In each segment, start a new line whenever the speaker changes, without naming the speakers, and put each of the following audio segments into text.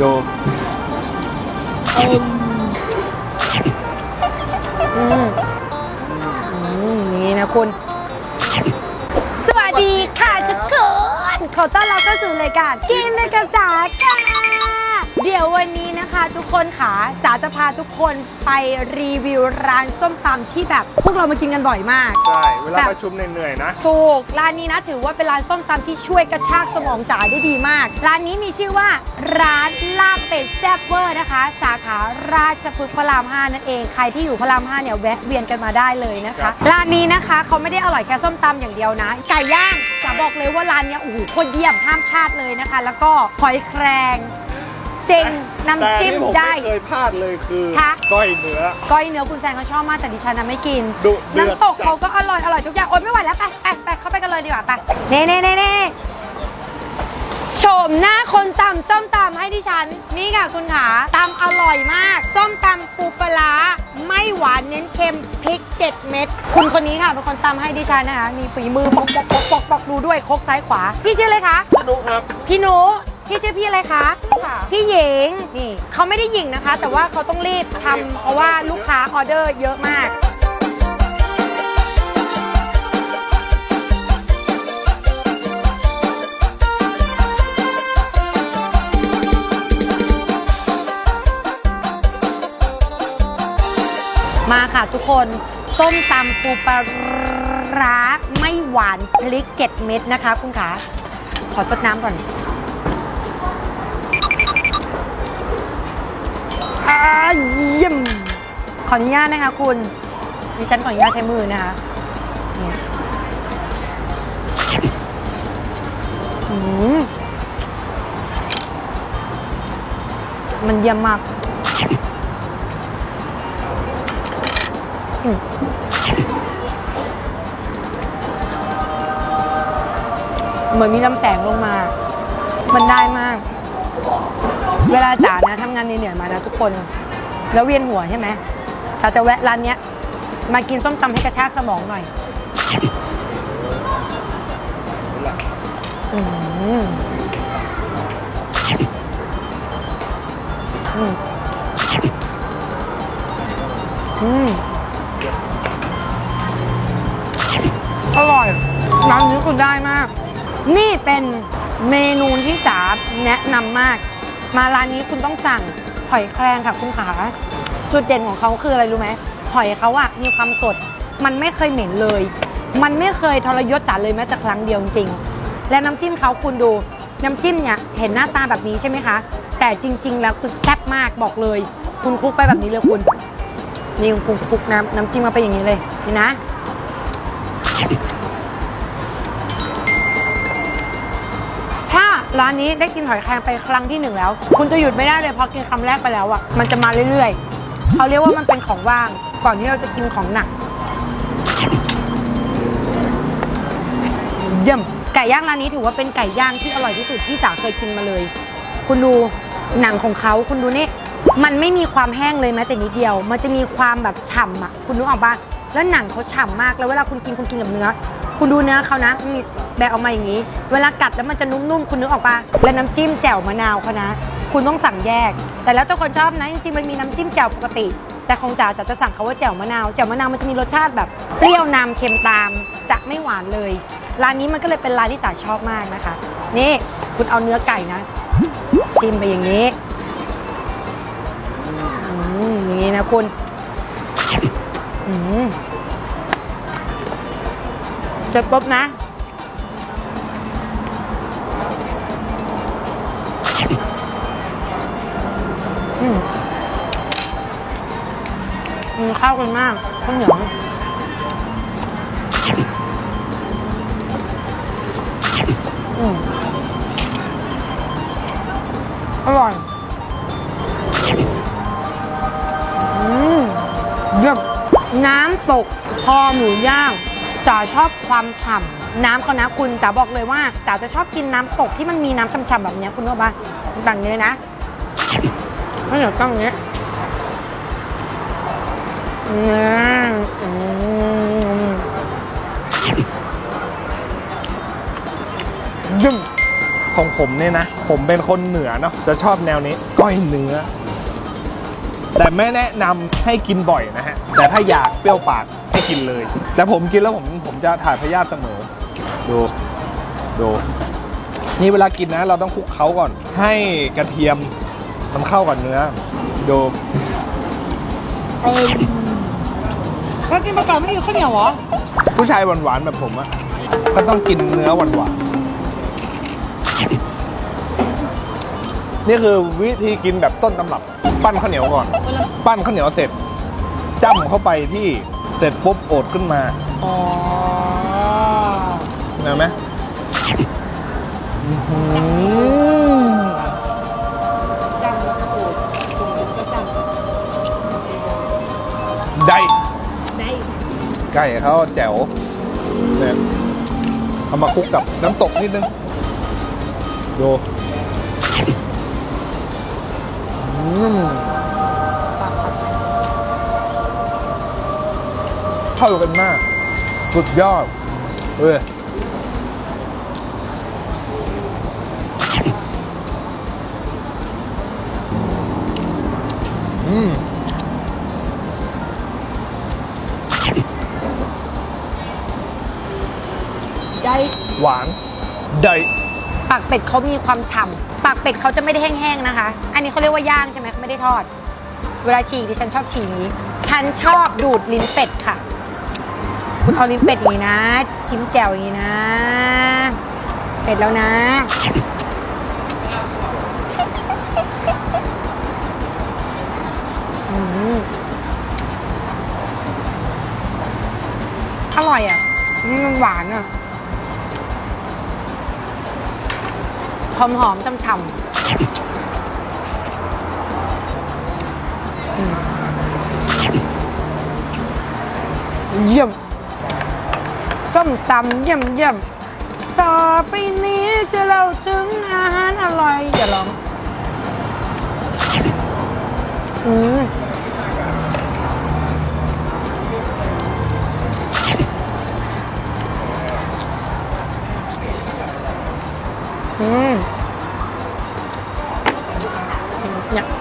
ดู
อืมอืมนี่นะคุณ สวัสดีค่ะทุกคนขอต้อนรับเข้าสู่รายการกินในกระจ๋าค่ะเดี๋ยววันนี้ คะทุกคนค่ะจ๋าจะพาทุกคนไปรีวิวร้านส้มตำที่แบบพวกเรามากินกันบ่อยมาก
ใช่ เวลา
แบบ
ประชุมเหนื่อยๆนะ
ถูก ร้านนี้นะถือว่าเป็นร้านส้มตำที่ช่วยกระชากสมองจ๋าได้ดีมาก ร้านนี้มีชื่อว่า ร้านลาบเป็ดแซ่บเวอร์นะคะ สาขาราชพฤกษ์พระราม5นั่นเอง ใครที่อยู่พระราม5เนี่ยแวะเวียนกันมาได้เลยนะ
ครั
คะ
บ
ร้านนี้นะคะเขาไม่ได้อร่อยแค่ส้มตำอย่างเดียวนะ ไก่ย่างจ๋าบอกเลยว่าร้านเนี้ยโอ้โหโคตรเยี่ยมห้ามพลาดเลยนะคะ แล้วก็หอยแครง เจงน้ำจิ้ม
แต่ที่ผม
ได้
ไม่เคยพลาดเลยคือ
คะ
ก้อยเนื้อ
ก้อยเนื้อคุณแซงเขาชอบมากแต่ดิฉันนะไม่กิน
ดุเดือด
น้ำตกเขาก็อร่อยอร่อยทุกอย่างโอ๊ยไม่ไหวแล้วไปไปไปเข้าไปกันเลยดีกว่าไปเน่เน่เน่เน่โฉมหน้าคนตำส้มตำให้ดิฉัน นี่ค่ะคุณขาตำอร่อยมาก ส้มตำปูปลาร้าไม่หวานเน้นเค็มพริก 7 เม็ดคุณคนนี้ค่ะเป็นคนตำให้ดิฉันนะคะมีฝีมือปอกปอกปอกปอกปอกดูด้วยครกซ้ายขวาพี่ชื่ออะไรคะ
นุครับ
พี่หนู พี่ชื่อพี่อะไรคะพี่หญิง นี่เขาไม่ได้หญิงนะคะ แต่ว่าเขาต้องรีบทำเพราะว่าลูกค้าออเดอร์เยอะมากมาค่ะทุกคนส้มตำปูปลาร้าไม่หวานพริก 7 เม็ดนะคะคุณขาขอสดน้ำก่อน เยี่ยมขออนุญาตนะคะคุณดิฉันขออนุญาตใช้มือนะคะมันเยี่ยมมากเหมือนมีลำแสงลงมา มันได้มาก เวลาจ๋านะทำงานเหนื่อยมานะทุกคน แล้วเวียนหัวใช่ไหมจ๋าจะแวะร้านเนี้ย มากินส้มตำให้กระชากสมองหน่อยอืมอืมอืมอร่อยร้านนี้คือได้มาก นี่เป็นเมนูที่จ๋าแนะนำมาก มาร้านนี้คุณต้องสั่ง หอยแครงค่ะคุณขาจุดเด่นของเขาคืออะไรรู้ไหมหอยเขาอะมีความสด มันไม่เคยเหม็นเลย มันไม่เคยทรยศจ๋าเลยแม้แต่ครั้งเดียวจริงๆและน้ำจิ้มเขาคุณดู น้ำจิ้มเนี่ยเห็นหน้าตาแบบนี้ใช่ไหมคะ แต่จริง ๆ แล้วคือแซ่บมากบอกเลย คุณคลุกไปแบบนี้เลยคุณนี่คุณคลุกน้ำน้ำจิ้มมาไปอย่างนี้เลยนี่นะ ร้านนี้ได้กินหอยแครงไปครั้งที่หนึ่งแล้ว คุณจะหยุดไม่ได้เลยพอกินคำแรกไปแล้วอะมันจะมาเรื่อยๆเขาเรียกว่ามันเป็นของว่างก่อนที่เราจะกินของหนักเยี่ยมไก่ย่างร้านนี้ถือว่าเป็นไก่ย่างที่อร่อยที่สุดที่จ๋าเคยกินมาเลย คุณดูหนังของเขาคุณดูนี่มันไม่มีความแห้งเลยแม้แต่นิดเดียว มันจะมีความแบบฉ่ำอะ คุณนึกออกปะแล้วหนังเขาฉ่ำมาก แล้วเวลาคุณกินคุณกินกับเนื้อ คุณดูเนื้อเขานะ บะออกมาอย่างนี้ เวลากัดแล้วมันจะนุ่มๆ คุณนึกออกปะและน้ำจิ้มแจ่วมะนาวเขานะ คุณต้องสั่งแยก แต่แล้วแต่คนชอบนะ จริงๆ มันมีน้ำจิ้มแจ่วปกติ แต่ของจ๋าจ๋าจะสั่งเขาว่าแจ่วมะนาว แจ่วมะนาวมันจะมีรสชาติแบบเปรี้ยวนำเค็มตาม จะไม่หวานเลย ร้านนี้มันก็เลยเป็นร้านที่จ๋าชอบมากนะคะ นี่คุณเอาเนื้อไก่นะ จิ้มไปอย่างนี้อือย่างนี้นะคุณอืมเสร็จปุ๊บนะ มมันเข้ากันมากข้าวเหนียวอืมอร่อยอืมเยี่ยมน้ำตกคอหมูย่างจ๋าชอบความฉ่ำน้ำเขานะคุณจ๋าบอกเลยว่าจ๋าจะชอบกินน้ำตกที่มันมีน้ำฉ่ำๆแบบนี้คุณรู้ปะแบบนี้เลยนะ ไม่เดี๋ยวต้องอย่างนี้อืมอืมเยี่ยม
ของผมเนี่ยนะ ผมเป็นคนเหนือเนาะจะชอบแนวนี้ ก้อยเนื้อ แต่ไม่แนะนำให้กินบ่อยนะฮะ แต่ถ้าอยากเปรี้ยวปากให้กินเลย แต่ผมกินแล้วผมผมจะถ่ายพยาธิเสมอ ดูดูนี่เวลากินนะ เราต้องคลุกเคล้าก่อน ให้กระเทียม มันเข้ากับเนื้อ ดู
แล้วกินประกอบไม่กินข้าวเหนียวเหรอ
ผู้ชายหวานๆแบบผมอะก็ต้องกินเนื้อหวานๆนี่คือวิธีกินแบบต้นตำรับ ปั้นข้าวเหนียวก่อน ปั้นข้าวเหนียวเสร็จจ้ำเข้าไปที่เสร็จปุ๊บโอดขึ้นมา
อ๋อ
เห็นไหม ไก่เขาแจ๋วเนี่ยเอามาคลุกกับน้ำตกนิดนึงดูอืมเข้ากันมาก สุดยอดเอ้ยอืม หวานได้
ปากเป็ดเขามีความฉ่ำปากเป็ดเขาจะไม่ได้แห้งๆนะคะ อันนี้เขาเรียกว่าย่างใช่ไหมเขาไม่ได้ทอด เวลาฉีกดิฉันชอบฉีกอย่างนี้ฉันชอบดูดลิ้นเป็ดค่ะ คุณเอาลิ้นเป็ดอย่างนี้นะจิ้มแจ่วอย่างนี้นะ เสร็จแล้วนะอืมอร่อยอะอืมมันหวานอะ หอมหอมๆช่ำๆเยี่ยมส้มตำเยี่ยมเยี่ยมต่อไปนี้จะเล่าถึงอาหารอร่อยอย่าลอง อืม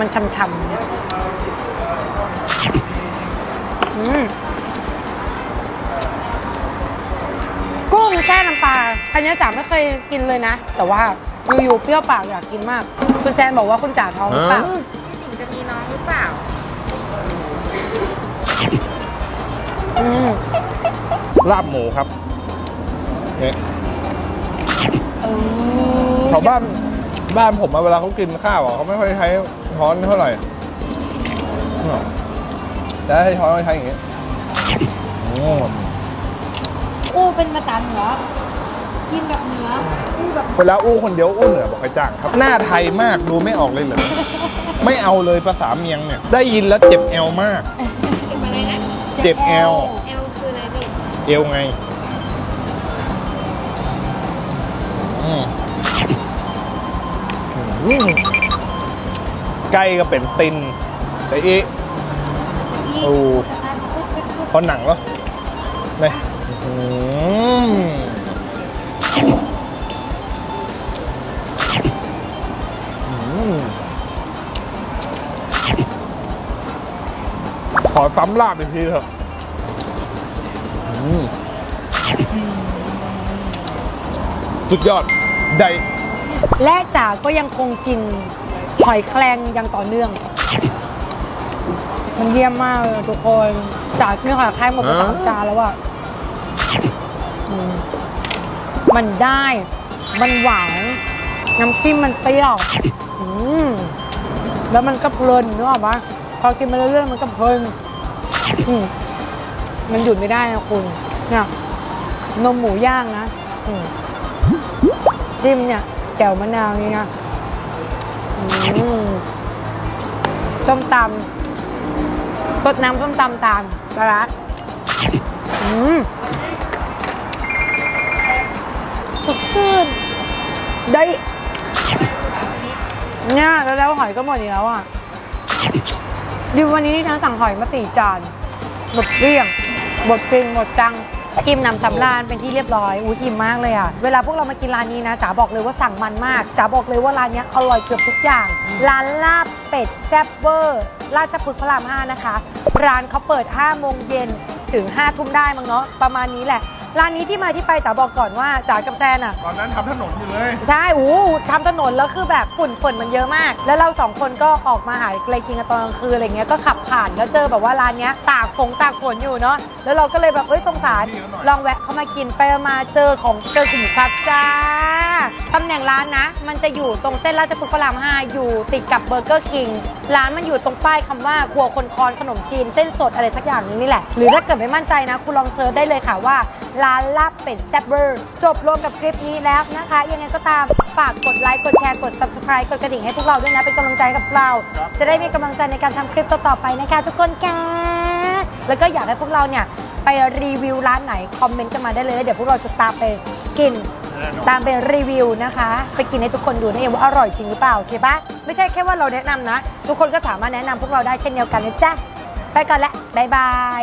มันช่ำๆเนี่ยอืมกุ้งแช่น้ำปลาอันนี้จ๋าไม่เคยกินเลยนะ แต่ว่าอยู่ๆเปรี้ยวปากอยากกินมาก คุณแซนบอกว่าคุณจ๋าท้องหรือเปล่า
ถึงจะมีน้องหรือเปล่า
อืม
ลาบหมูครับเนี่ย
เออ
แถวบ้านบ้านผมอะเวลาเขากินข้าวอะเขาไม่ค่อยใช้ ช้อนเท่าไหร่ แต่ให้ช้อนเขาใช้อย่างงี้โอ้
อู้เป็นมาตันเหรอกินแบบเนื้ออู้แบบ
เวลาอู้คนเดียวอู้เหนือบอกใครจ้างครับ หน้าไทยมากดูไม่ออกเลยเหรอ ไม่เอาเลยภาษาเมียงเนี่ย ได้ยินแล้วเจ็บแอลมาก
เก็บอะไรนะ
เจ็บแอล
เอลคืออะไรพี่
เอวไงอืมอืม ไก่ก็เป็นตินแต่อีโอ้พอหนังวะนี่อื้อหืออืมขอซ้ำลาบอีกทีเถอะอืมสุดยอดได้
และจ๋าก็ยังคงกิน หอยแครงอย่างต่อเนื่อง มันเยี่ยมมากเลยทุกคน จากินหอยแครงหมดไปสามจานแล้วอะมันได้ มันหวาน น้ำจิ้มมันเปรี้ยวอืมแล้วมันก็เพลินนึกออกปะพอกินไปเรื่อยๆมันก็เพลินมันหยุดไม่ได้นะคุณ เนี่ยนมหมูย่างนะจิ้มเนี่ยแจ่วมะนาวนี่นะ ส้มตำสดน้ำส้มตำตามปลาร้าอืมสดชื่นได้เนี่ยแล้วแล้วหอยก็หมดอีกแล้วอะดิววันนี้ที่ฉันสั่งหอยมาสี่จานหมดเกลี้ยงหมดจริงหมดจัง อิ่มหนำสำราญเป็นที่เรียบร้อยอุ้ยอิ่มมากเลยอะ เวลาพวกเรามากินร้านนี้นะจ๋าบอกเลยว่าสั่งมันมากจ๋าบอกเลยว่าร้านเนี้ยอร่อยเกือบทุกอย่าง ร้านลาบเป็ดแซ่บเวอร์ ราชพฤกษ์พระราม5นะคะ ร้านเขาเปิด5โมงเย็นถึง5ทุ่มได้มั้งเนาะประมาณนี้แหละ ร้านนี้ที่มาที่ไปจ๋าบอกก่อนว่าจ๋ากับแซนอะ
ตอนนั้นทำถนนอยู่เลย
ใช่โอ้โหทำถนนแล้วคือแบบฝุ่นฝุ่นมันเยอะมาก แล้วเราสองคนก็ออกมาหาอะไรกินกันตอนกลางคืนอะไรเงี้ย ก็ขับผ่านแล้วเจอแบบว่าร้านเนี้ยตากฝงตากฝนอยู่เนาะ แล้วเราก็เลยแบบเอ้ยสงสาร
พี่เขาหน่อย
ลองแวะเข้ามากินไปมาเจอของเจอขุมทรัพย์จ้า ตำแหน่งร้านนะ มันจะอยู่ตรงเส้นราชพฤกษ์พระราม5อยู่ติดกับเบอร์เกอร์คิง ร้านมันอยู่ตรงป้ายคำว่าครัวคนคอนขนมจีนเส้นสดอะไรสักอย่างนึงนี่แหละ หรือถ้าเกิดไม่มั่นใจนะ คุณลองเซิร์ชได้เลยค่ะว่า ร้านลาบเป็ดแซ่บเบอร์จบรวมกับคลิปนี้แล้วนะคะ ยังไงก็ตามฝากกดไลค์กดแชร์กด subscribe กดกระดิ่งให้พวกเราด้วยนะ เป็นกำลังใจกับเรา
ครับ
จะได้มีกำลังใจในการทำคลิปต่อๆไปนะคะ ทุกคนค่ะแล้วก็อยากให้พวกเราเนี่ยไปรีวิวร้านไหนคอมเมนต์กันมาได้เลยแล้วเดี๋ยวพวกเราจะตามไปกิน
แน่นอน
ตามไปรีวิวนะคะ ไปกินให้ทุกคนดูนะเองว่าอร่อยจริงหรือเปล่าโอเคปะไม่ใช่แค่ว่าเราแนะนำนะ ทุกคนก็สามารถแนะนำพวกเราได้เช่นเดียวกันนะจ๊ะไปก่อนละบายบาย